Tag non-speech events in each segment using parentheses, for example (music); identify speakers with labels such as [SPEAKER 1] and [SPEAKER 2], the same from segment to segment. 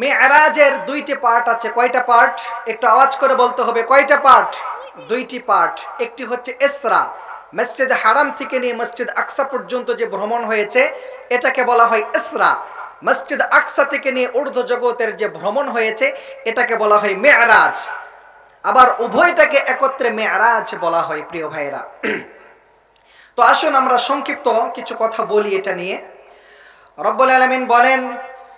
[SPEAKER 1] মেয়ারাজের দুইটি পার্ট আছে। কয়টা পার্ট একটু আওয়াজ করে বলতে হবে, কয়টা পার্ট দুইটি পার্ট একটি হচ্ছে এসরা মসজিদ হারাম থেকে নিয়ে মসজিদ আকসা পর্যন্ত যে ভ্রমণ হয়েছে, এটাকে বলা হয় এসরা মসজিদ আকসা থেকে নিয়ে ঊর্ধ্ব জগতের যে ভ্রমণ হয়েছে, এটাকে বলা হয় মেয়ারাজ আবার উভয়টাকে একত্রে মেয়ারাজ বলা হয়, প্রিয় ভাইরা (clears throat) তো আসুন আমরা সংক্ষিপ্ত কিছু কথা বলি এটা নিয়ে। রব্বুল আলামিন বলেন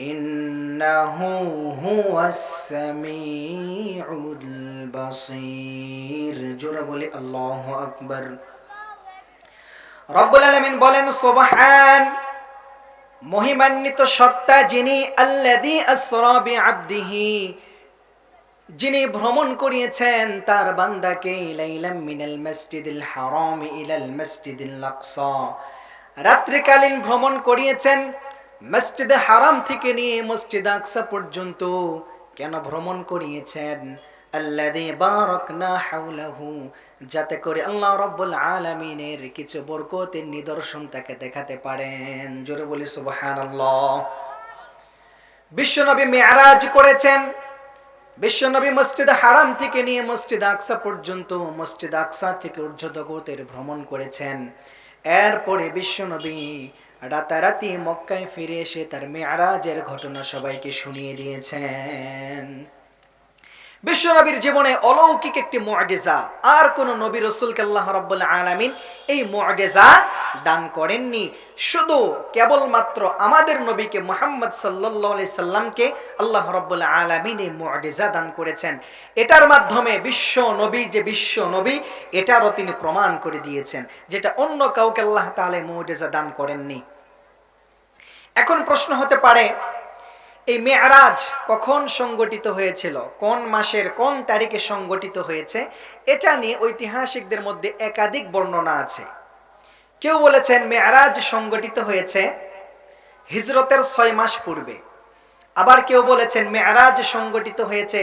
[SPEAKER 1] إنه هو السميع البصير جرى بولي الله أكبر রব্বুল আলামিন বলেন সুবহান মহিমান্বিত সত্তা যিনি আল্লাযী আসরা বিআবদিহি যিনি ভ্রমণ করিয়েছেন তার বান্দাকে লাইলাম মিনাল মসজিদিল হারাম ইলাল মসজিদিল আকসা রাত্রিকালীন ভ্রমণ করিয়েছেন মসজিদে হারাম থেকে নিয়ে মসজিদ আকসা পর্যন্ত কেন ভ্রমণ করিয়েছেন? যাতে করে আল্লাহ রাব্বুল আলামিনের কিছু বরকতের নিদর্শন তাকে দেখাতে পারেন। জোরে বলি, সুবহানাল্লাহ। বিশ্বনবী মেয়ারাজ করেছেন। বিশ্বনবী মসজিদ হারাম থেকে নিয়ে মসজিদ আকসা পর্যন্ত মসজিদ আকসা থেকে ঊর্ধ্ব জগতের ভ্রমণ করেছেন। এরপরে বিশ্বনবী রাতারাতি মক্কায় ফিরে এসে তার মেয়ারাজের ঘটনা সবাইকে শুনিয়ে দিয়েছেন। বিশ্বনবীর জীবনে অলৌকিক একটি মুআজিজা আর কোন নবী রসুলকে আল্লাহ রাব্বুল আলামিন এই মুআজিজা দান করেননি। শুধু কেবলমাত্র আমাদের নবীকে মুহাম্মদ আলাইহি সাল্লামকে আল্লাহ রাব্বুল আলামিন এই মুআজিজা দান করেছেন। এটার মাধ্যমে বিশ্ব নবী যে বিশ্ব নবী, এটারও তিনি প্রমাণ করে দিয়েছেন, যেটা অন্য কাউকে আল্লাহ এই মুআজিজা দান করেননি। এখন প্রশ্ন হতে পারে এই মেয়ারাজ কখন সংগঠিত হয়েছিল? কোন মাসের কোন তারিখে সংগঠিত হয়েছে? এটা নিয়ে ঐতিহাসিকদের মধ্যে একাধিক বর্ণনা আছে। কেউ বলেছেন মেয়ারাজ সংগঠিত হয়েছে হিজরতের ছয় মাস পূর্বে। আবার কেউ বলেছেন মেয়ারাজ সংগঠিত হয়েছে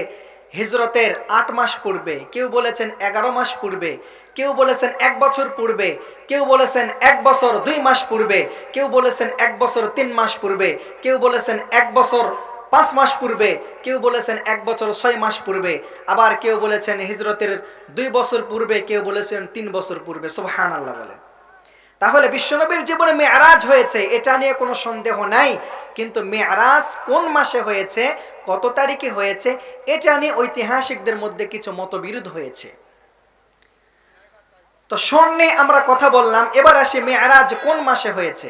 [SPEAKER 1] হিজরতের আট মাস পূর্বে। কেউ বলেছেন এগারো মাস পূর্বে। কেউ বলেছেন এক বছর পূর্বে, কেউ বলেছেন এক বছর দুই মাস পূর্বে, কেউ বলেছেন এক বছর তিন মাস পূর্বে, কেউ বলেছেন এক বছর পাঁচ মাস পূর্বে, কেউ বলেছেন এক বছর ছয় মাস পূর্বে, আবার কেউ বলেছেন হিজরতের দুই বছর পূর্বে, কেউ বলেছেন তিন বছর পূর্বে। সুবহান আল্লাহ বলে তাহলে বিশ্বনবীর জীবনে মেয়ারাজ হয়েছে, এটা নিয়ে কোনো সন্দেহ নাই, কিন্তু মেয়ারাজ কোন মাসে হয়েছে, কত তারিখে হয়েছে, এটা নিয়ে ঐতিহাসিকদের মধ্যে কিছু মতবিরোধ হয়েছে। তো স্বর্ণে আমরা কথা বললাম, এবার আসি মেয়ারাজ কোন মাসে হয়েছে?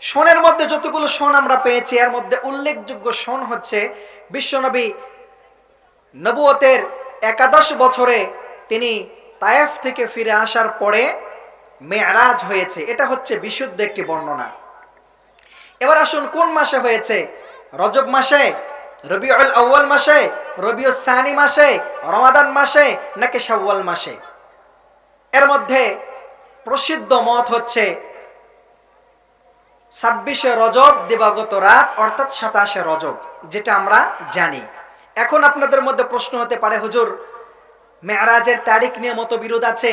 [SPEAKER 1] সোনের মধ্যে যতগুলো সোন আমরা পেয়েছি, এর মধ্যে উল্লেখযোগ্য সোন হচ্ছে বিশ্বনবী নবুয়তের একাদশ বছরে তিনি তায়েফ থেকে ফিরে আসার পরে মেয়ারাজ হয়েছে। এটা হচ্ছে বিশুদ্ধ একটি বর্ণনা। এবার আসুন, কোন মাসে হয়েছে? রজব মাসে, রবিউল আউ্য়াল মাসে রবিউল সানি মাসে, রমাদান মাসে, নাকি শাওয়াল মাসে? এর মধ্যে প্রসিদ্ধ মত হচ্ছে ছাব্বিশে রজব দিবাগত রাত, অর্থাৎ সাতাশে রজব, যেটা আমরা জানি। এখন আপনাদের মধ্যে প্রশ্ন হতে পারে, হুজুর, মেয়ারাজের তারিখ নিয়ে মতো বিরোধ আছে?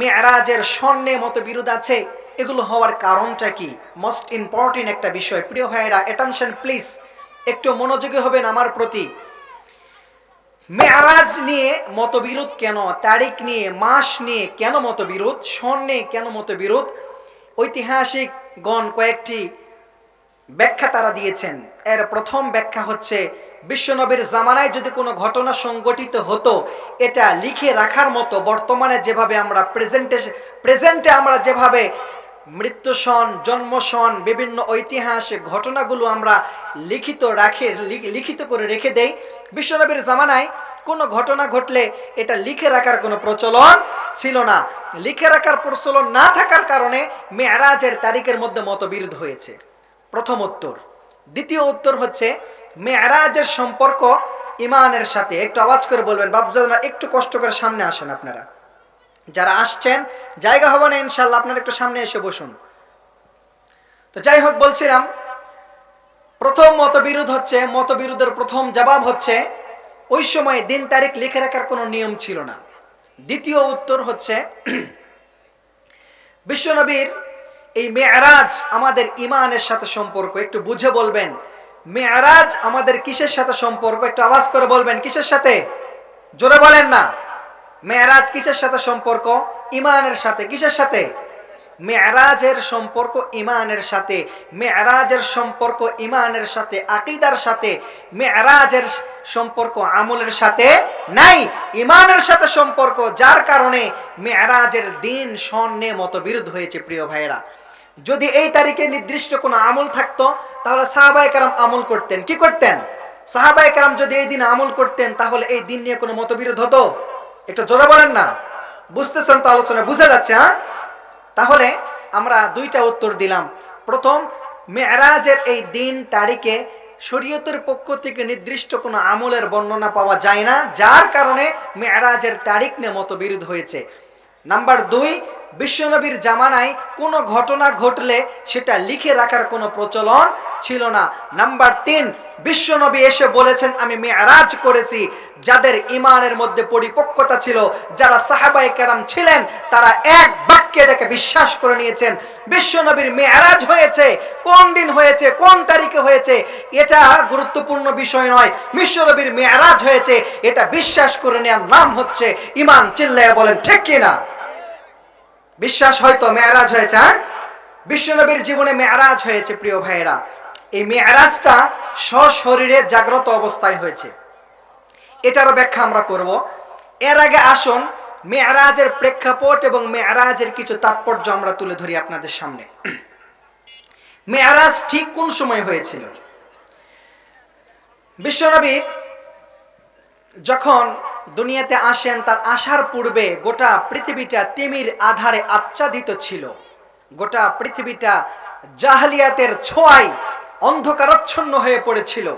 [SPEAKER 1] মেয়ারাজের সন নিয়ে মতো বিরোধ আছে? এগুলো হওয়ার কারণটা কি? মোস্ট ইম্পর্টেন্ট একটা বিষয়। প্রিয় ভাইয়েরা অ্যাটেনশন প্লিজ একটু মনোযোগী হবেন আমার প্রতি। মেয়ারাজ নিয়ে মতবিরোধ কেন? তারিখ নিয়ে, মাস নিয়ে কেন মতবিরোধ? নিয়ে কেন মতবিরোধ? ঐতিহাসিক গণ কয়েকটি ব্যাখ্যা তারা দিয়েছেন। এর প্রথম ব্যাখ্যা হচ্ছে, বিশ্বনবীর জামানায় যদি কোনো ঘটনা সংগঠিত হতো, এটা লিখে রাখার মতো বর্তমানে যেভাবে আমরা প্রেজেন্টে প্রেজেন্টে আমরা যেভাবে মৃত্যু সন জন্ম সন বিভিন্ন ঐতিহাসিক ঘটনাগুলো আমরা লিখিত রাখে লিখিত করে রেখে দেই। বিশ্বনবীর জামানায় কোনো ঘটনা ঘটলে এটা লিখে রাখার কোনো প্রচলন ছিল না। লিখে রাখার প্রচলন না থাকার কারণে মেয়ারাজের তারিখের মধ্যে মতবিরোধ হয়েছে। প্রথম উত্তর। দ্বিতীয় উত্তর হচ্ছে, মেয়ারাজের সম্পর্ক ইমানের সাথে। একটু আওয়াজ করে বলবেন বাবজাদা একটু কষ্ট করে সামনে আসেন আপনারা। যারা আসছেন, জায়গা হবে না ইনশাল্লাহ আপনারা একটু সামনে এসে বসুন। তো যাই হোক, বলছিলাম, প্রথম মতবিরোধ হচ্ছে, মতবিরোধের প্রথম জবাব হচ্ছে, ওই সময় দিন তারিখ লিখে রাখার কোনো নিয়ম ছিল না। দ্বিতীয় উত্তর হচ্ছে (clears throat) বিশ্বনবীর এই মেয়ারাজ আমাদের ইমানের সাথে সম্পর্ক। একটু বুঝে বলবেন, মেয়ারাজ আমাদের কিসের সাথে সম্পর্ক? একটু আওয়াজ করে বলবেন, কিসের সাথে? জোরে বলেন না। মেয়ারাজ কিসের সাথে সম্পর্ক? ইমানের সাথে। কিসের সাথে? মেয়ারাজের সম্পর্ক ইমানের সাথে। মেয়ারাজের সম্পর্ক ইমানের সাথে। আকিদার সাথে। মেয়ারাজের সম্পর্ক আমলের সাথে নাই। ইমানের সাথে সম্পর্ক, যার কারণে মেয়ারাজের দিন স্বর্ণে মতো বিরোধ হয়েছে, প্রিয় ভাইয়েরা। যদি এই তারিখে নির্দিষ্ট কোনো আমল থাকতো, তাহলে সাহাবাই কারাম আমল করতেন। কি করতেন? সাহাবাই কারাম যদি এই দিন আমল করতেন, তাহলে এই দিন নিয়ে কোনো মতবিরোধ হতো? এটা জোরে বলেন না। বুঝতেছেন তো আলোচনা, বুঝে যাচ্ছে হ্যাঁ? তাহলে আমরা দুইটা উত্তর দিলাম। প্রথম, মেয়ারাজের এই দিন তারিখে শরীয়তের পক্ষ থেকে নির্দিষ্ট কোনো আমলের বর্ণনা পাওয়া যায় না, যার কারণে মেয়ারাজের তারিখ নিয়ে মতবিরোধ হয়েছে। নাম্বার দুই বিশ্বনবীর জামানায় কোনো ঘটনা ঘটলে সেটা লিখে রাখার কোনো প্রচলন ছিল না। নাম্বার তিন, বিশ্বনবী এসে বলেছেন, আমি মেয়ারাজ করেছি। যাদের ইমানের মধ্যে পরিপক্কতা ছিল, যারা সাহাবাই কেরাম ছিলেন, তারা এক বাক্যে এটাকে বিশ্বাস করে নিয়েছেন। বিশ্বনবীর মেয়ারাজ হয়েছে। কোন দিন হয়েছে? কোন তারিখে হয়েছে? এটা গুরুত্বপূর্ণ বিষয় নয়। বিশ্বনবীর মেয়ারাজ হয়েছে। এটা বিশ্বাস করে নেওয়ার নাম হচ্ছে ইমান চিল্লায় বলেন, ঠিক কিনা? বিশ্বাস হয়তো মেয়ারাজ হয়েছে হ্যাঁ? বিশ্বনবীর জীবনে মেয়ারাজ হয়েছে, প্রিয় ভাইয়েরা। এই মেয়ারাজটা সশরীরে জাগ্রত অবস্থায় হয়েছে। এটারও ব্যাখ্যা আমরা করব। এর আগে আসুন, মেয়ারাজের প্রেক্ষাপট এবং মেয়ারাজের কিছু তাৎপর্য আমরা তুলে ধরি আপনাদের সামনে। মেয়ারাজ ঠিক কোন সময় হয়েছিল? বিশ্বনবী যখন দুনিয়াতে আসেন, তার আসার পূর্বে গোটা পৃথিবীটা তিমির আধারে আচ্ছাদিত ছিল। গোটা পৃথিবীটা জাহালিয়াতের ছোঁয়ায় অন্ধকারচ্ছন্ন হয়ে পড়েছিল।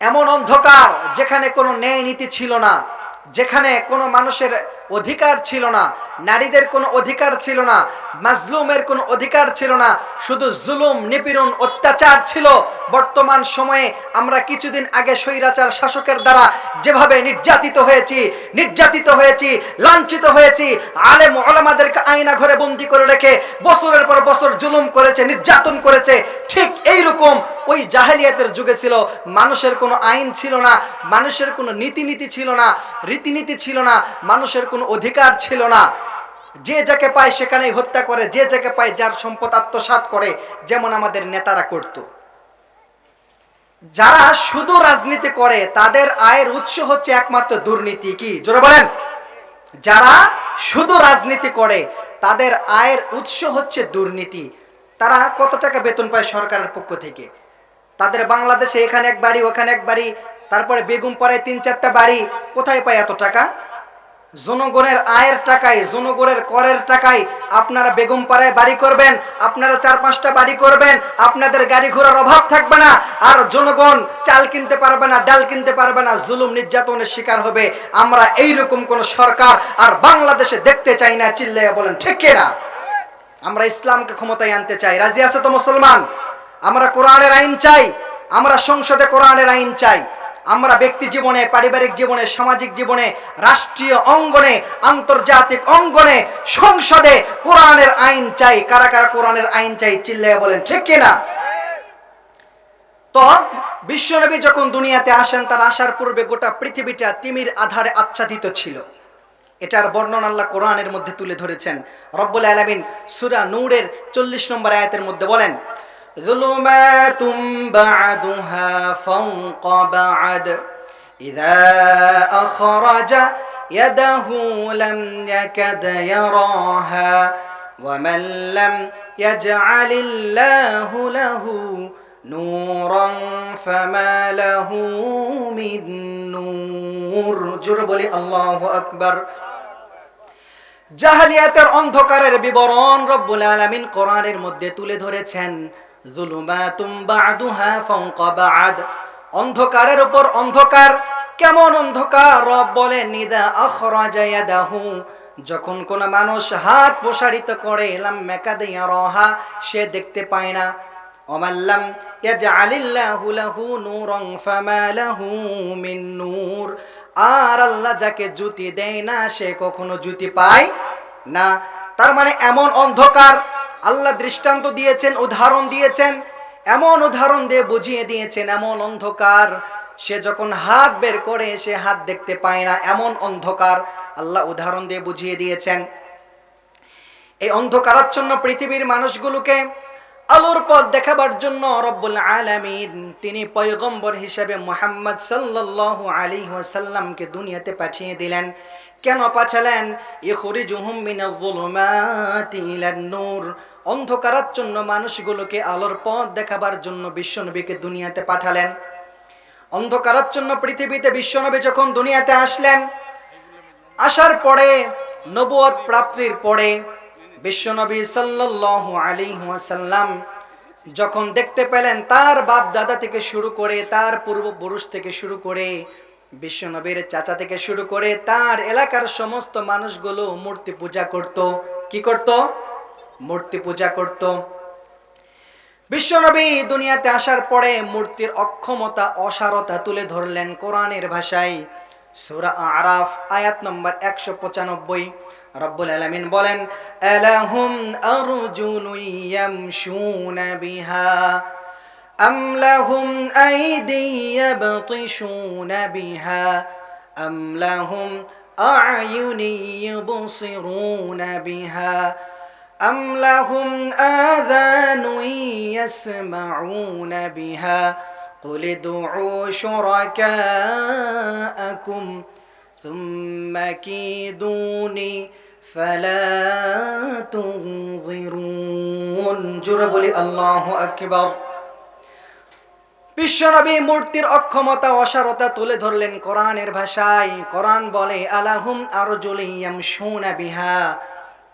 [SPEAKER 1] এমন অন্ধকার যেখানে কোনো ন্যায় নীতি ছিল না, যেখানে কোনো মানুষের অধিকার ছিল না নারীদের কোনো অধিকার ছিল না, মাজলুমের কোনো অধিকার ছিল না, শুধু জুলুম, নিপীড়ন, অত্যাচার ছিল। বর্তমান সময়ে আমরা কিছুদিন আগে স্বৈরাচার শাসকের দ্বারা যেভাবে নির্যাতিত হয়েছি নির্যাতিত হয়েছি, লাঞ্ছিত হয়েছি, আলেম ওলামাদেরকে আয়না ঘরে বন্দি করে রেখে বছরের পর বছর জুলুম করেছে, নির্যাতন করেছে, ঠিক এই রকম ওই জাহেলিয়াতের যুগে ছিল। মানুষের কোনো আইন ছিল না, মানুষের কোনো নীতিনীতি ছিল না, রীতিনীতি ছিল না, মানুষের কোনো অধিকার ছিল না। যে যাকে পায় সেখানেই হত্যা করে, যে যাকে পায় যার সম্পদ আত্মসাৎ করে, যেমন আমাদের নেতারা করত। যারা শুধু রাজনীতি করে, তাদের আয়ের উৎস হচ্ছে একমাত্র দুর্নীতি কি? জোরে বলেন। যারা শুধু রাজনীতি করে, তাদের আয়ের উৎস হচ্ছে দুর্নীতি। তারা কত টাকা বেতন পায় সরকারের পক্ষ থেকে? তাদের বাংলাদেশে এখানে এক বাড়ি, ওখানে এক বাড়ি, তারপরে বেগুম পাড়ায় তিন চারটা বাড়ি, কোথায় পায় এত টাকা? জনগণের আয়ের টাকায়, জনগণের করের টাকায় আপনারা বেগম পাড়ায় বাড়ি করবেন, আপনারা চার পাঁচটা বাড়ি করবেন, আপনাদের গাড়ি ঘোড়ার অভাব থাকবে না, আর জনগণ চাল কিনতে পারবে না, ডাল কিনতে পারবে না, জুলুম নির্যাতনের শিকার হবে। আমরা এই রকম কোন সরকার আর বাংলাদেশে দেখতে চাই না, চিল্লাইয়া বলেন, ঠিক না আমরা ইসলামকে ক্ষমতায় আনতে চাই। রাজি আছে তো মুসলমান? আমরা কোরআনের আইন চাই, আমরা সংসদে কোরআনের আইন চাই। আমরা ব্যক্তি জীবনে, পারিবারিক জীবনে, সামাজিক জীবনে, রাষ্ট্রীয় অঙ্গনে, আন্তর্জাতিক অঙ্গনে, সংসদে কোরআনের আইন চাই। কারা কারা কোরআনের আইন চাই চিল্লাইয়া বলেন, ঠিক কিনা? তো বিশ্বনবী যখন দুনিয়াতে আসেন, তার আসার পূর্বে গোটা পৃথিবীটা তিমির আধারে আচ্ছাদিত ছিল। এটার বর্ণনা আল্লাহ কোরআনের মধ্যে তুলে ধরেছেন। রব্বুল আলামিন সুরা নূরের 40 নম্বর আয়াতের মধ্যে বলেন ظلمات بعدها فوق بعد إذا أخرج يده لم يكد يراها ومن لم يجعل الله له نورا فما له من نور جرب لي الله أكبر জাহালিয়াতের অন্ধকারের বিবরণ রব্বুল আলামিন কোরআনের মধ্যে তুলে ধরেছেন অন্ধকারের উপর অন্ধকার, কেমন অন্ধকার? রব বলে নিদা আখরাজা ইয়াদাহু। যখন কোন মানুষ হাত প্রসারিত করে এলাম মেকাদিয়া রহা সে দেখতে পায় না। অমাল্লাম ইয়াজআলিল্লাহু লাহু নূরান ফামা লাহু মিন নূর। আর আল্লাহ যাকে জুতি দেয় না, সে কখনো জুতি পায় না। তার মানে এমন অন্ধকার আল্লাহ দৃষ্টান্ত দিয়েছেন, উদাহরণ দিয়েছেন, এমন উদাহরণ দিয়ে বুঝিয়ে দিয়েছেন, এমন অন্ধকার। সে যখন হাত বের করে, সে হাত দেখতে পায় না, এমন অন্ধকার। আল্লাহ উদাহরণ দিয়ে বুঝিয়ে দিয়েছেন। এই অন্ধকারাচ্ছন্ন পৃথিবীর মানুষগুলোকে আলোর পথ দেখাবার জন্য রব্বুল আলামিন, তিনি পয়গম্বর হিসেবে মোহাম্মদ সাল্লাল্লাহু আলী ওয়াসাল্লামকে দুনিয়াতে পাঠিয়ে দিলেন। কেন পাঠালেন? নূর। অন্ধকারাচ্ছন্ন মানুষগুলোকে আলোর পথ দেখাবার জন্য বিশ্বনবীকে দুনিয়াতে পাঠালেন। অন্ধকারাচ্ছন্ন পৃথিবীতে বিশ্বনবী যখন দুনিয়াতে আসলেন, আসার পরে নবুয়ত প্রাপ্তির পরে বিশ্বনবী সাল্লাল্লাহু আলাইহি ওয়াসাল্লাম যখন দেখতে পেলেন তার বাপ দাদা থেকে শুরু করে তার পূর্বপুরুষ থেকে শুরু করে বিশ্বনবীর চাচা থেকে শুরু করে তার এলাকার সমস্ত মানুষগুলো মূর্তি পূজা করত। কি করত? মূর্তি পূজা করত। বিশ্বনবী দুনিয়াতে আসার পরে মূর্তির অক্ষমতা, অসারতা তুলে ধরলেন কোরআনের ভাষায়। সূরা আরাফ, আয়াত নম্বর একশো পঁচানব্বই। রব্বুল আলামিন বলেন, আলাহুম আরজুলু ইয়ামশুনা أم لهم أيدي يبطشون بها أم لهم أعين يبصرون بها أم لهم آذان يسمعون بها قل ادعوا شركاءكم ثم كيدوني فلا تنظرون جرب الله أكبر বিশ্বনবী মূর্তির অক্ষমতা অসারতা তুলে ধরলেন কোরআনের ভাষায়। কোরআন বলে, আলাহুম আরজুলিয়াম বিহা।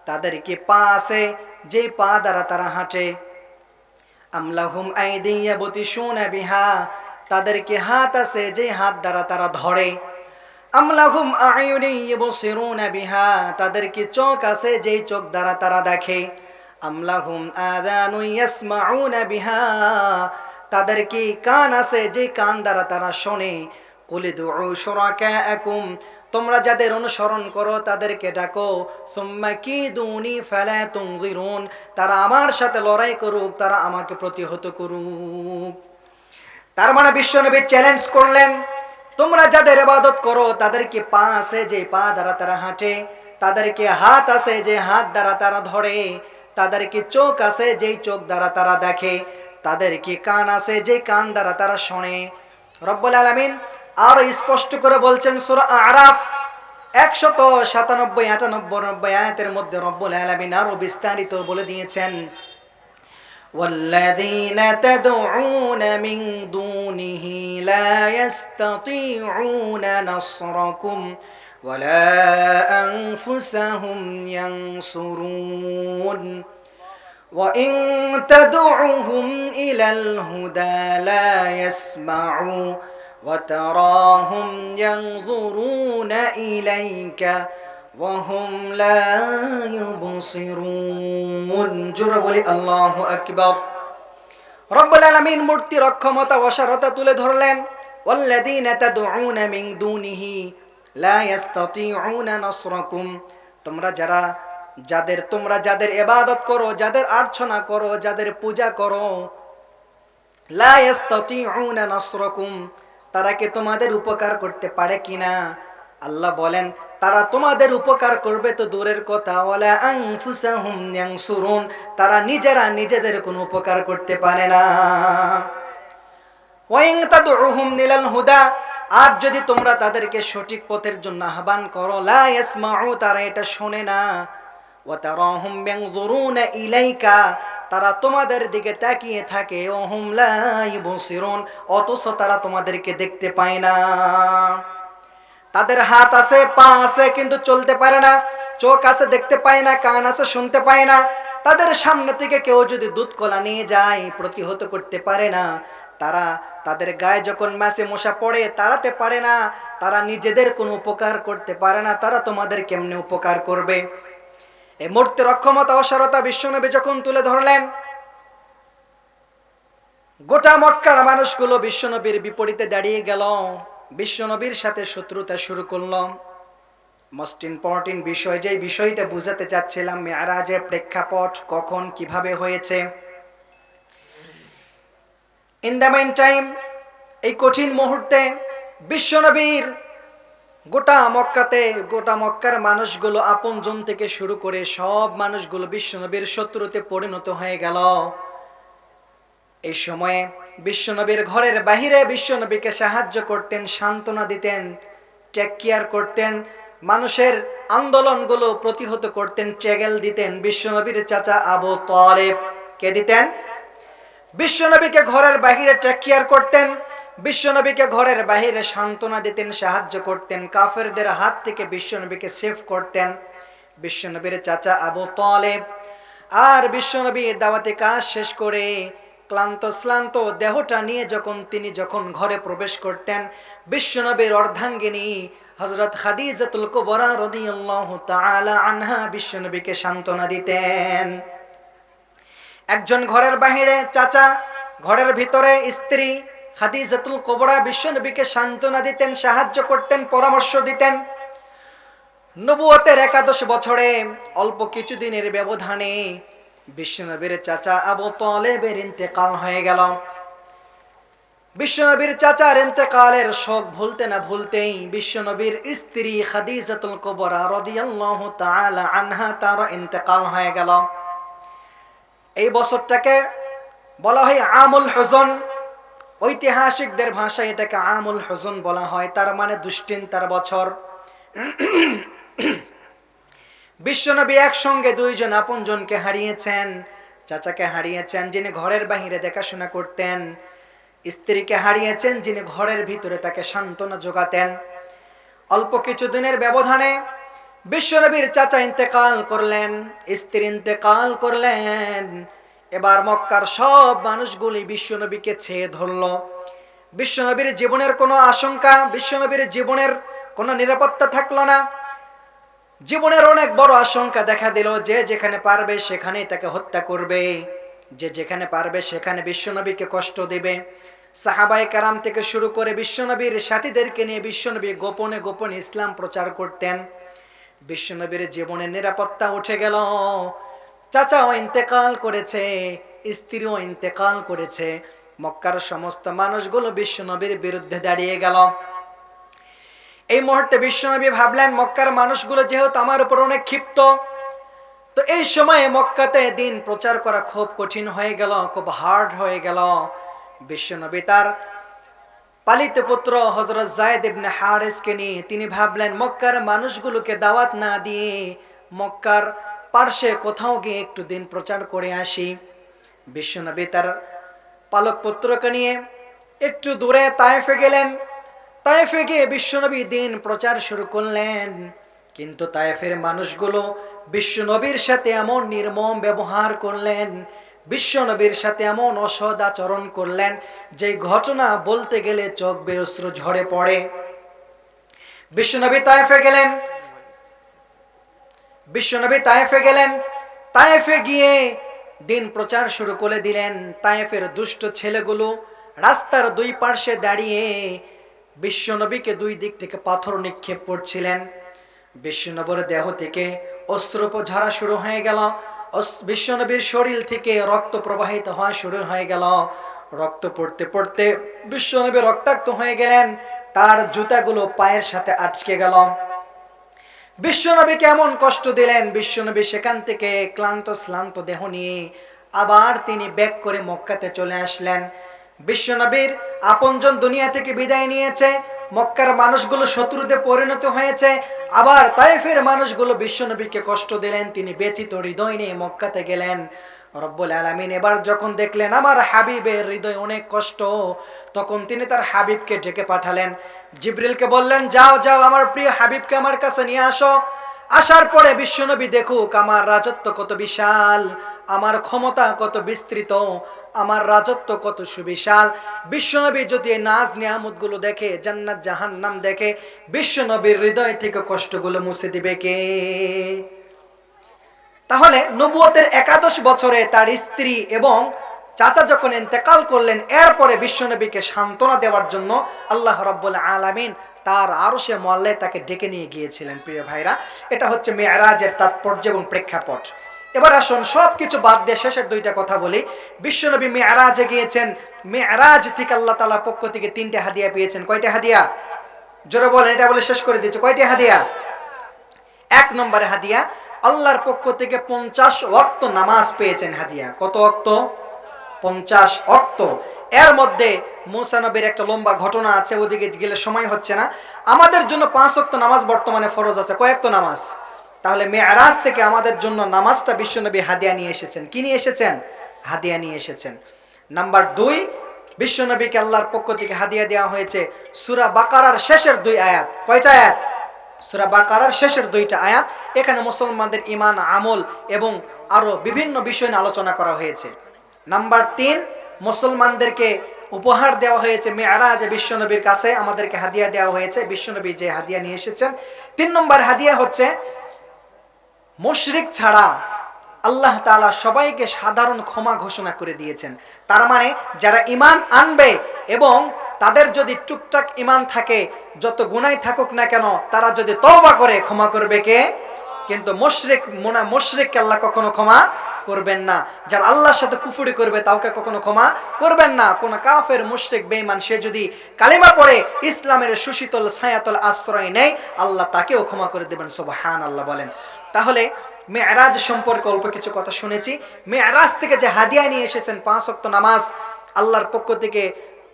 [SPEAKER 1] তাদেরকে পা আছে, যে পা দ্বারা তারা হাঁটে। আমলাহুম আইদিয়াবতি শুনা বিহা। তাদেরকে হাত আছে, যে হাত দ্বারা তারা ধরে। আমলাহুম বিহা। তাদেরকে চোখ আছে যেই চোখ দ্বারা তারা দেখে। আমলাহুম আদানু বিহা। তাদেরকে কান আছে? যে কান দ্বারা তারা শোনে। কুলিদু শুরাকাআকুম, তোমরা যাদের অনুসরণ করো তাদেরকে ডাকো। কি দুনি তারা আমার সাথে লড়াই করুক, তারা আমাকে প্রতিহত করুক। তার মানে বিশ্বনবী চ্যালেঞ্জ করলেন। তোমরা যাদের ইবাদত করো তাদেরকে পা আছে যে পা দ্বারা তারা হাঁটে? তাদেরকে হাত আছে যে হাত দ্বারা তারা ধরে? তাদেরকে চোখ আছে যেই চোখ দ্বারা তারা দেখে? তাদেরকে কান আছে যে কান দ্বারা তারা শোনে রব্বুল আলামিন আরো স্পষ্ট করে বলছেন সূরা আরাফ একশত সাতানব্বই আটানব্বই নব্বই আয়াতের মধ্যে রব্বুল আলামিন আরো বিস্তারিত বলে দিয়েছেন والذين تدعون من دونه لا يستطيعون نصركم ولا أنفسهم ينصرون وإن تدعوهم إلى الهدى لا يسمعوا وتراهم ينظرون إليك وهم لا يبصرون جربوا الله أكبر رب العالمين মূর্তি রক্ষমতা অসারতা তুলে ধরলেন والذين تدعون من دونه لا يستطيعون نصركم তোমরা যারা যাদের তোমরা যাদের এবাদত করো, যাদের আর্চনা করো, যাদের পূজা করো তারা কি তোমাদের উপকার করতে পারে কিনা? আল্লাহ বলেন, তারা তোমাদের উপকার করবে তো দূরের কথা তারা নিজেরা নিজেদের কোনো উপকার করতে পারে না। হুদা, আর যদি তোমরা তাদেরকে সঠিক পথের জন্য আহ্বান করো, লা তারা এটা শোনে না। ওয়া তারাহুম ইয়ানজুরুনা ইলাইকা, তারা তোমাদের দিকে তাকিয়ে থাকে, ওহুম অথচ তারা তোমাদেরকে দেখতে পায় না। তাদের হাত আছে, পা আছে, কিন্তু চলতে পারে না, চোখ আছে, দেখতে পায় না, কান আছে, শুনতে পায় না। তাদের সামনে থেকে কেউ যদি দুধ কলা নিয়ে যায়, প্রতিহত করতে পারে না। তারা তাদের গায়ে যখন ম্যাসে মশা পড়ে, তাড়াতে পারে না। তারা নিজেদের কোনো উপকার করতে পারে না। তারা তোমাদের কেমনে উপকার করবে? এই মূর্তির অক্ষমতা, অসারতা বিশ্বনবী যখন তুলে ধরলেন, গোটা মক্কার মানুষগুলো বিশ্বনবীর বিপরীতে দাঁড়িয়ে গেল। বিশ্বনবীর সাথে শত্রুতা শুরু করল। মোস্ট ইম্পর্টেন্ট বিষয় যে বিষয়টা বুঝাতে চাচ্ছিলাম মেয়ারাজের প্রেক্ষাপট কখন, কীভাবে হয়েছে। ইন দ্য মেন টাইম এই কঠিন মুহূর্তে বিশ্বনবীর গোটা মক্কাতে, গোটা মক্কার মানুষগুলো আপনজন থেকে শুরু করে সব মানুষগুলো বিশ্বনবীর শত্রুতে পরিণত হয়ে গেল। এই সময়ে বিশ্বনবীর ঘরের বাহিরে বিশ্বনবীকে সাহায্য করতেন, সান্ত্বনা দিতেন টেক কেয়ার করতেন, মানুষের আন্দোলনগুলো প্রতিহত করতেন ট্রেগেল দিতেন। বিশ্বনবীর চাচা আবু তলেব কে দিতেন? বিশ্বনবীকে ঘরের বাহিরে টেক কেয়ার করতেন বিশ্বনবীকে ঘরের বাহিরে সান্ত্বনা দিতেন, সাহায্য করতেন, কাফেরদের হাত থেকে বিশ্বনবীকে সেভ করতেন। বিশ্বনবীর চাচা আবু তলেব আর বিশ্বনবী দাওয়াতে কাজ শেষ করে ক্লান্ত, শ্লান্ত দেহটা নিয়ে যখন তিনি যখন ঘরে প্রবেশ করতেন, বিশ্বনবীর অর্ধাঙ্গিনী হজরত খাদিজাতুল কুবরা রাদিয়াল্লাহু তাআলা আনহা বিশ্বনবীকে সান্ত্বনা দিতেন। একজন ঘরের বাহিরে চাচা, ঘরের ভিতরে স্ত্রী খাদিজাতুল কুবরা বিশ্বনবীকে সান্ত্বনা দিতেন, সাহায্য করতেন, পরামর্শ দিতেন। নবুয়তের একাদশ বছরে অল্প কিছুদিনের ব্যবধানে বিশ্বনবীর চাচা আবু তলেবের ইন্তেকাল হয়ে গেল। বিশ্বনবীর চাচার ইন্তেকালের শোক ভুলতে না ভুলতেই বিশ্বনবীর স্ত্রী খাদিজাতুল কুবরা রাদিয়াল্লাহু তাআলা আনহা তার ইন্তেকাল হয়ে গেল। এই বছরটাকে বলা হয় আমুল হুজন। ঐতিহাসিকদের ভাষায় এটাকে আমুল হুজন বলা হয়, তার মানে দুশ্চিন্তার বছর। বিশ্বনবী একসঙ্গে দুইজন আপনজনকে হারিয়েছেন, চাচাকে হারিয়েছেন, যিনি ঘরের বাহিরে দেখাশোনা করতেন, স্ত্রীকে হারিয়েছেন, যিনি ঘরের ভিতরে তাকে সান্ত্বনা যোগাতেন। অল্প কিছুদিনের ব্যবধানে বিশ্বনবীর চাচা ইন্তেকাল করলেন, স্ত্রী ইন্তেকাল করলেন এবার মক্কার সব মানুষগুলি বিশ্বনবীকে ছেয়ে ধরল। বিশ্বনবীর জীবনের কোনো আশঙ্কা বিশ্বনবীর জীবনের কোনো নিরাপত্তা থাকল না। জীবনের অনেক বড় আশঙ্কা দেখা দিল, যে যেখানে পারবে সেখানেই তাকে হত্যা করবে। যে যেখানে পারবে সেখানে বিশ্বনবীকে কষ্ট দেবে। সাহাবাই কারাম থেকে শুরু করে বিশ্বনবীর সাথীদেরকে নিয়ে বিশ্বনবী গোপনে গোপনে ইসলাম প্রচার করতেন। বিশ্বনবীর জীবনের নিরাপত্তা উঠে গেল। চাচাও ইন্তেকাল করেছে, স্ত্রীও ইন্তেকাল করেছে। মক্কার সমস্ত মানুষগুলো বিশ্বনবীর বিরুদ্ধে দাঁড়িয়ে গেল। এই মুহূর্তে বিশ্বনবী ভাবলেন, মক্কার মানুষগুলো যেহেতু আমার উপর অনেক ক্ষিপ্ত, তো এই সময়ে মক্কাতে দিন প্রচার করা খুব কঠিন হয়ে গেল, খুব হার্ড হয়ে গেল। বিশ্বনবী তার পালিত পুত্র হজরত জায়দ ইবনে হারেসকে নিয়ে তিনি ভাবলেন, মক্কার মানুষগুলোকে দাওয়াত না দিয়ে মক্কার পার্শ্বে কোথাও গিয়ে একটু দিন প্রচার করে আসি। বিশ্বনবী তার পালক পুত্রকে নিয়ে একটু দূরে তায়েফে গেলেন। তায়েফে গিয়ে বিশ্বনবী দিন প্রচার শুরু করলেন। কিন্তু তায়েফের মানুষগুলো বিশ্বনবীর সাথে এমন নির্মম ব্যবহার করলেন, বিশ্বনবীর সাথে এমন অসৎ আচরণ করলেন, যে ঘটনা বলতে গেলে চোখ বেঅস্ত্র ঝরে পড়ে। বিশ্বনবী তায়েফে গেলেন। বিশ্বনবী তায়েফে গেলেন। তায়েফে গিয়ে দিন প্রচার শুরু করে দিলেন। তায়েফের দুষ্ট ছেলেগুলো রাস্তার দুই পার্শ্বে দাঁড়িয়ে বিশ্বনবীকে দুই দিক থেকে পাথর নিক্ষেপ করছিলেন। বিশ্বনবীর দেহ থেকে অস্ত্রোপ ঝরা শুরু হয়ে গেল। বিশ্বনবীর শরীর থেকে রক্ত প্রবাহিত হওয়া শুরু হয়ে গেল। রক্ত পড়তে পড়তে বিশ্বনবী রক্তাক্ত হয়ে গেলেন। তার জুতাগুলো পায়ের সাথে আটকে গেল। বিশ্বনবীকে এমন কষ্ট দিলেন? বিশ্বনবী সেখান থেকে ক্লান্ত, শ্লান্ত দেহ নিয়ে আবার তিনি ব্যাক করে মক্কাতে চলে আসলেন। বিশ্বনবীর আপনজন দুনিয়া থেকে বিদায় নিয়েছে, মক্কার মানুষগুলো শত্রুতে পরিণত হয়েছে, আবার তাইফের মানুষগুলো বিশ্বনবীকে কষ্ট দিলেন, তিনি ব্যথিত হৃদয় নিয়ে মক্কাতে গেলেন। রব্বুল আলামিন এবার যখন দেখলেন, আমার হাবিবের হৃদয় অনেক কষ্ট, তখন তিনি তার হাবিবকে ডেকে পাঠালেন। জিব্রিলকে বললেন, যাও যাও, আমার প্রিয় হাবিবকে আমার কাছে নিয়ে আসো। আসার পরে বিশ্বনবী দেখুক, আমার রাজত্ব কত বিশাল, আমার ক্ষমতা কত বিস্তৃত, আমার রাজত্ব কত সুবিশাল। বিশ্বনবী যদি নাজ নিয়ামতগুলো দেখে, জান্নাত জাহান্নাম দেখে, বিশ্বনবীর হৃদয় থেকে কষ্টগুলো মুছে দিবে কে? তাহলে নবুয়তের একাদশ বছরে তার স্ত্রী এবং চাচা যখন ইন্তেকাল করলেন, এরপরে বিশ্বনবীকে সান্ত্বনা দেওয়ার জন্য আল্লাহ রাব্বুল আলামিন তার আরও সে মল্লে তাকে ডেকে নিয়ে গিয়েছিলেন, প্রিয় ভাইরা। এটা হচ্ছে মেয়ারাজের তাৎপর্য এবং প্রেক্ষাপট। এবার আসুন সব কিছু বাদ দিয়ে শেষের দুইটা কথা বলি। বিশ্বনবী মেয়ারাজে গিয়েছেন। মেয়ারাজ থেকে আল্লাহ তালার পক্ষ থেকে তিনটে হাদিয়া পেয়েছেন। কয়টা হাদিয়া? জোরে বলেন, এটা বলে শেষ করে দিয়েছে কয়টা হাদিয়া? এক নম্বরে হাদিয়া, আল্লাহর পক্ষ থেকে পঞ্চাশ অক্ত নামাজ পেয়েছেন হাদিয়া। কত অক্ত পঞ্চাশ অক্ত। এর মধ্যে মুসা নবীর একটা লম্বা ঘটনা আছে, ওদিকে গেলে সময় হচ্ছে না। আমাদের জন্য পাঁচ অক্ত নামাজ বর্তমানে ফরজ আছে। কয়েকত নামাজ? তাহলে মেয়ারাজ থেকে আমাদের জন্য নামাজটা বিশ্বনবী হাদিয়া নিয়ে এসেছেন। কি নিয়ে এসেছেন? হাদিয়া নিয়ে এসেছেন। নাম্বার দুই বিশ্বনবীকে আল্লাহর পক্ষ থেকে হাদিয়া দেওয়া হয়েছে সুরা বাকারার শেষের দুই আয়াত। কয়টা আয়াত? সুরা বাকারার শেষের দুইটা আয়াত। এখানে মুসলমানদের ইমান আমল এবং আরও বিভিন্ন বিষয় নিয়ে আলোচনা করা হয়েছে। নাম্বার তিন, মুসলমানদেরকে উপহার দেওয়া হয়েছে মেয়ারাজ বিশ্বনবীর কাছে, আমাদেরকে হাদিয়া দেওয়া হয়েছে, বিশ্বনবী যে হাদিয়া নিয়ে এসেছেন। তিন নম্বর হাদিয়া হচ্ছে, মুশরিক ছাড়া আল্লাহ তাআলা সবাইকে সাধারণ ক্ষমা ঘোষণা করে দিয়েছেন। তার মানে যারা ইমান আনবে এবং তাদের যদি টুকটাক ইমান থাকে, যত গুনাই থাকুক না কেন, তারা যদি তওবা করে, ক্ষমা করবে কে? কিন্তু মুশরিক, মোনা মুশরিককে আল্লাহ কখনো ক্ষমা করবেন না। যার আল্লাহর সাথে কুফুরি করবে তাওকে কখনো ক্ষমা করবেন না। কোন কাফের, মুশরিক, বেঈমান, সে যদি কালিমা পড়ে, ইসলামের সুশীতল ছায়াতল আশ্রয় নেয়, আল্লাহ তাকেও ক্ষমা করে দেবেন। সুবহান আল্লাহ বলেন। তাহলে মেয়ারাজ সম্পর্কে অল্প কিছু কথা শুনেছি। মেয়ারাজ থেকে যে হাদিয়া নিয়ে এসেছেন পাঁচ অক্ত নামাজ, আল্লাহর পক্ষ থেকে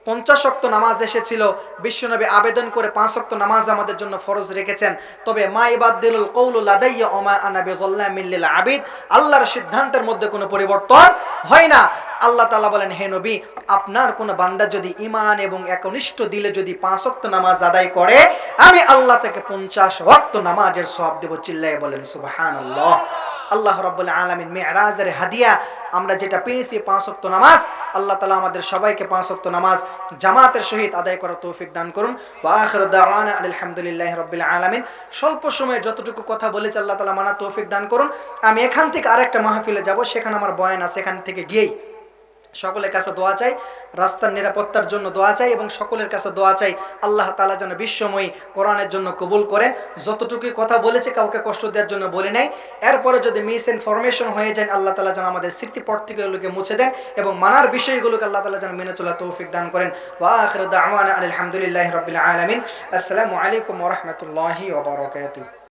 [SPEAKER 1] পঞ্চাশ অক্ত নামাজ এসেছিল। বিশ্বনবী আবেদন করে পাঁচ অক্ত নামাজ আমাদের জন্য ফরজ রেখেছেন। তবে মা ইবাদ্দিলুল কৌলুল আদাইয়া ওমা আনাবি মিল্লিল আবিদ। আল্লাহর সিদ্ধান্তের মধ্যে কোনো পরিবর্তন হয় না। আল্লাহ তালা বলেন, হে নবী, আপনার কোন বান্দা যদি ইমান এবং একনিষ্ঠ দিলে যদি পাঁচ অক্ত নামাজ আদায় করে, আমি আল্লাহ থেকে পঞ্চাশ অক্ত নামাজের সব দেব। চিল্লাই বলেন সুবাহান আল্লাহ আল্লাহ রাব্বুল আলামিন মিরাজের হাদিয়া, আমরা যেটা পেয়েছি পাঁচ ওয়াক্ত নামাজ আল্লাহ তালা আমাদের সবাইকে পাঁচ অক্ত নামাজ জামাতের সহিত আদায় করার তৌফিক দান করুন। আলহামদুলিল্লাহ রবিল আলমিন। স্বল্প সময়ে যতটুকু কথা বলেছে আল্লাহ তালা মানা তৌফিক দান করুন। আমি এখান থেকে আরেকটা মাহফিলে যাব, সেখানে আমার বয়ান আছে, এখান থেকে গিয়েই সকলের কাছে দোয়া চাই, রাস্তার নিরাপত্তার জন্য দোয়া চাই এবং সকলের কাছে দোয়া চাই আল্লাহ তালা যেন বিশ্বময়ী কোরআনের জন্য কবুল করেন যতটুকুই কথা বলেছে কাউকে কষ্ট দেওয়ার জন্য বলে নেয় এরপরে যদি মিস ইনফরমেশন হয়ে যায়, আল্লাহ তালা যেন আমাদের স্মৃতিপট থেকে মুছে দেন এবং মানার বিষয়গুলোকে আল্লাহ তালা যেন মেনে চলা তৌফিক দান করেন। ওয়াখির দাওয়ানা আলহামদুলিল্লাহ রবিল আলমিন। আসসালামু আলাইকুম রহমতুল্লাহি